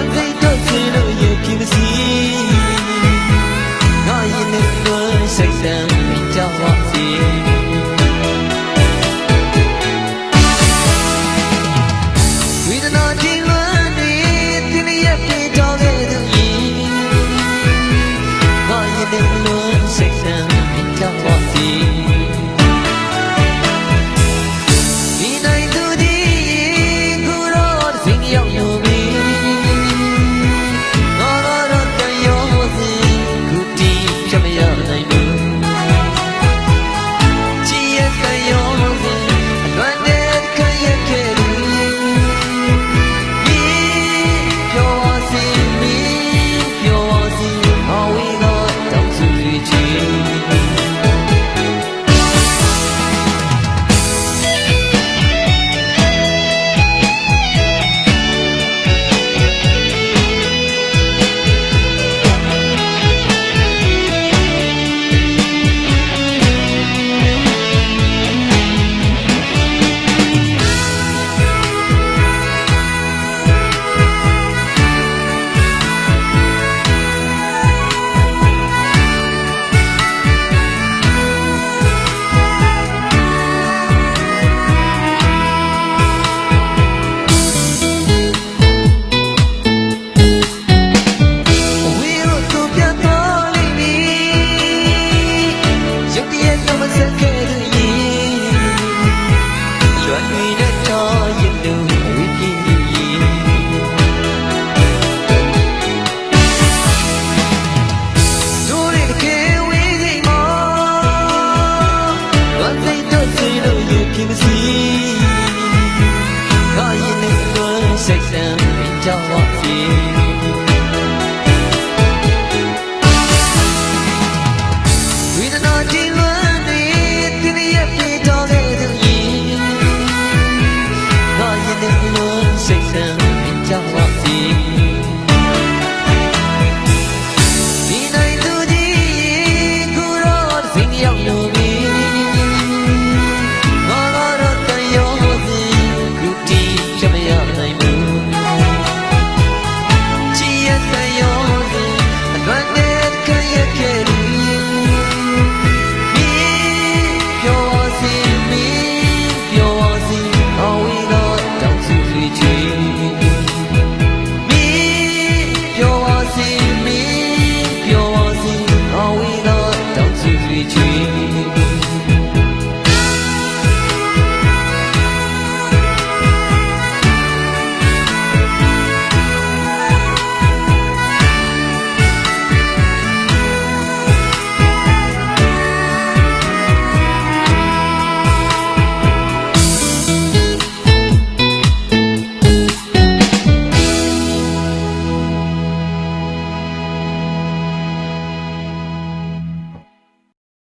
One thing ကြပါစေဝေဒနာကြီးလွန်းနေသူရဲ့ပြေတော်ခဲ့သူကြီးဘာရင်တဲ့လုံးစိတ်ဆန်းကြပါစေဒီနိုင်သူကြီးကိုယ်တော်စင်ရောက်လို့